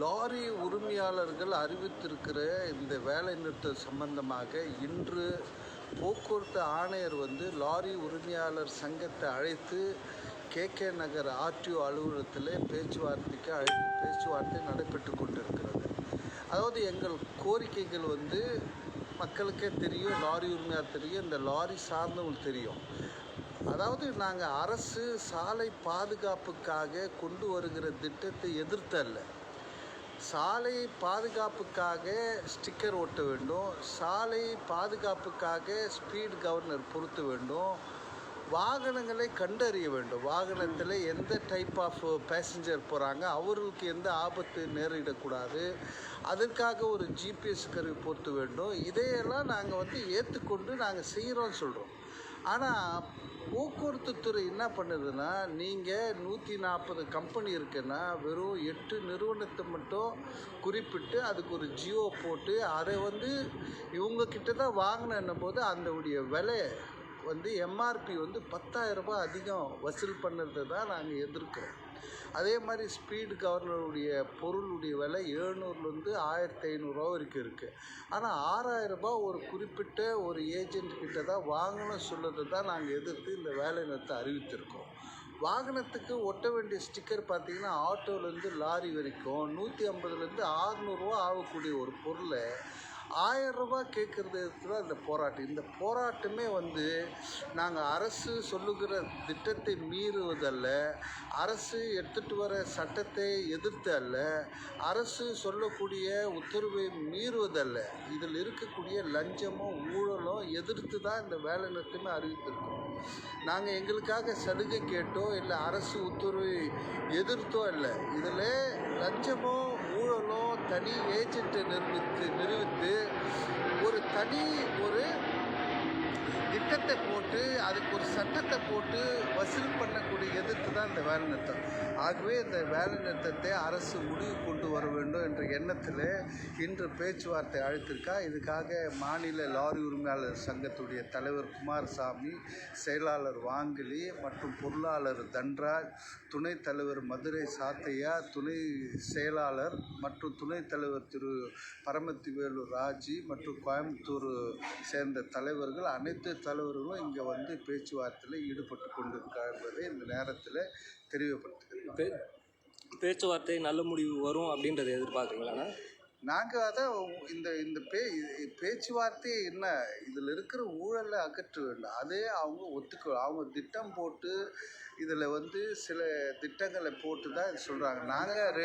Lorry உரிமையாளர்கள் அறிவித்திருக்கிற இந்த வேலை நிறுத்தம் சம்பந்தமாக இன்று போக்குவரத்து ஆணையர் வந்து லாரி உரிமையாளர் சங்கத்தை அழைத்து கே கே நகர் ஆர்டிஓ அலுவலகத்தில் பேச்சுவார்த்தைக்கு அழைத்து பேச்சுவார்த்தை நடைபெற்று கொண்டிருக்கிறது. அதாவது எங்கள் கோரிக்கைகள் வந்து மக்களுக்கே தெரியும் லாரி உரிமையாளர் தெரியும் இந்த லாரி சார்ந்தவங்களுக்கு தெரியும். அதாவது நாங்கள் அரசு சாலை பாதுகாப்புக்காக கொண்டு வருகிற திட்டத்தை எதிர்த்தல்ல. சாலை பாதுகாப்புக்காக ஸ்டிக்கர் ஒட்ட வேண்டும். சாலை பாதுகாப்புக்காக ஸ்பீட் கவர்னர் பொருத்த வேண்டும். வாகனங்களை கண்டறிய வேண்டும். வாகனத்தில் எந்த டைப் ஆஃப் பேசஞ்சர் போகிறாங்க அவர்களுக்கு எந்த ஆபத்து நேரிடக்கூடாது. அதற்காக ஒரு ஜிபிஎஸ் கருவி பொருத்த வேண்டும். இதையெல்லாம் நாங்கள் வந்து ஏற்றுக்கொண்டு நாங்கள் செய்கிறோம்னு சொல்கிறோம் ஆனால் போக்குவரத்து துறை என்ன பண்ணுதுன்னா நீங்கள் நூற்றி நாற்பது கம்பெனி இருக்குன்னா வெறும் எட்டு நிறுவனத்தை மட்டும் குறிப்பிட்டு அதுக்கு ஒரு ஜியோ போட்டு அதை வந்து இவங்கக்கிட்ட தான் வாங்கின போது அதனுடைய விலை வந்து எம்ஆர்பி வந்து 10000 ரூபாய் அதிகம் வசூல் பண்ணுறது தான் நாங்கள் எதிர்க்கிறோம். அதே மாதிரி ஸ்பீடு கவர்னருடைய பொருளுடைய விலை எழுநூறுலேருந்து ஆயிரத்தி ஐநூறுரூவா வரைக்கும் இருக்குது ஆனால் ஆறாயிரரூபா ஒரு குறிப்பிட்ட ஒரு ஏஜென்ட் கிட்ட தான் வாங்கணும் சொல்லுறது தான் நாங்கள் எதிர்த்து இந்த வேலை நிறுத்தம் அறிவித்திருக்கோம். வாகனத்துக்கு ஒட்ட வேண்டிய ஸ்டிக்கர் பார்த்தீங்கன்னா ஆட்டோலேருந்து லாரி வரைக்கும் நூற்றி ஐம்பதுலேருந்து ஆறுநூறுவா ஆகக்கூடிய ஒரு பொருளை ஆயிரம் ரூபாய் கேட்குறது தான் இந்த போராட்டம் இந்த போராட்டமே வந்து நாங்கள் அரசு சொல்லுகிற திட்டத்தை மீறுவதல்ல அரசு எடுத்துகிட்டு வர சட்டத்தை எதிர்த்து அல்ல அரசு சொல்லக்கூடிய உத்தரவை மீறுவதல்ல. இதில் இருக்கக்கூடிய லஞ்சமோ ஊழலோ எதிர்த்து தான் இந்த வேலை நிறுத்தமே அறிவித்திருக்கோம். நாங்கள் எங்களுக்காக சலுகை கேட்டோ இல்லை அரசு உத்தரவை எதிர்த்தோ இல்லை இதில் லஞ்சமோ தனி ஏஜென்ட்டை நிர்மித்து நிறுவித்து ஒரு தனி ஒரு சட்டத்தை போட்டு அதுக்கு ஒரு சட்டத்தை போட்டு வசூல் பண்ணக்கூடிய எதிர்த்து தான் இந்த வேலை நிறுத்தம். ஆகவே இந்த வேலை நிறுத்தத்தை அரசு முடிவு கொண்டு வர வேண்டும் என்ற எண்ணத்தில் இன்று பேச்சுவார்த்தை அழைத்திருக்கா. இதுக்காக மாநில லாரி உரிமையாளர் சங்கத்துடைய தலைவர் குமாரசாமி செயலாளர் வாங்கிலி மற்றும் பொருளாளர் தன்ராஜ் துணைத் தலைவர் மதுரை சாத்தையா துணை செயலாளர் மற்றும் துணைத் தலைவர் திரு பரமத்திவேலு ராஜி மற்றும் கோயம்புத்தூர் சேர்ந்த தலைவர்கள் அனைத்து தலைவர்களும் இங்கே வந்து பேச்சுவார்த்தையில் ஈடுபட்டு கொண்டிருக்கார் என்பதை இந்த நேரத்தில் தெரியப்படுத்துகிறேன் பே பேச்சுவார்த்தை நல்ல முடிவு வரும் அப்படின்றத எதிர்பார்க்குறீங்களாண்ணா நாங்கள் அதான் இந்த இந்த பே பேச்சுவார்த்தை என்ன இதில் இருக்கிற ஊழலை அகற்ற வேண்டும். அதே அவங்க ஒத்துக்க அவங்க திட்டம் போட்டு இதில் வந்து சில திட்டங்களை போட்டு தான் இது சொல்கிறாங்க நாங்கள்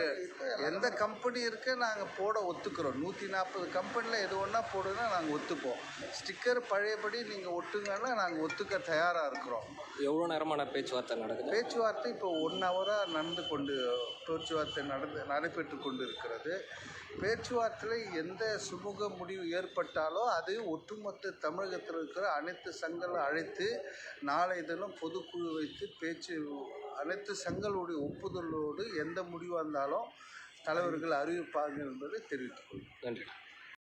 எந்த கம்பெனி இருக்க நாங்கள் போட ஒத்துக்கிறோம். நூற்றி நாற்பது கம்பெனியில் எது ஒன்றா போடுன்னா நாங்கள் ஒத்துப்போம். ஸ்டிக்கர் பழையபடி நீங்கள் ஒட்டுங்கன்னா நாங்கள் ஒத்துக்க தயாராக இருக்கிறோம். எவ்வளோ நேரமான பேச்சுவார்த்தை நடக்குது? பேச்சுவார்த்தை இப்போ ஒன் ஹவராக நடந்து கொண்டு பேச்சுவார்த்தை நடந்து நடைபெற்று கொண்டு இருக்கிறது பேச்சுவார்த்தையில் எந்த சுமூக முடிவு ஏற்பட்டாலோ அது ஒட்டுமொத்த தமிழகத்தில் இருக்கிற அனைத்து சங்கங்களை அழைத்து நாளை தினம் பொதுக்குழு வைத்து பேச்சு அனைத்து சங்களுடைய ஒப்புதலோடு எந்த முடிவாக இருந்தாலும் தலைவர்கள் அறிவிப்பார்கள் என்பதை தெரிவித்துக் கொள்கிறேன். நன்றி.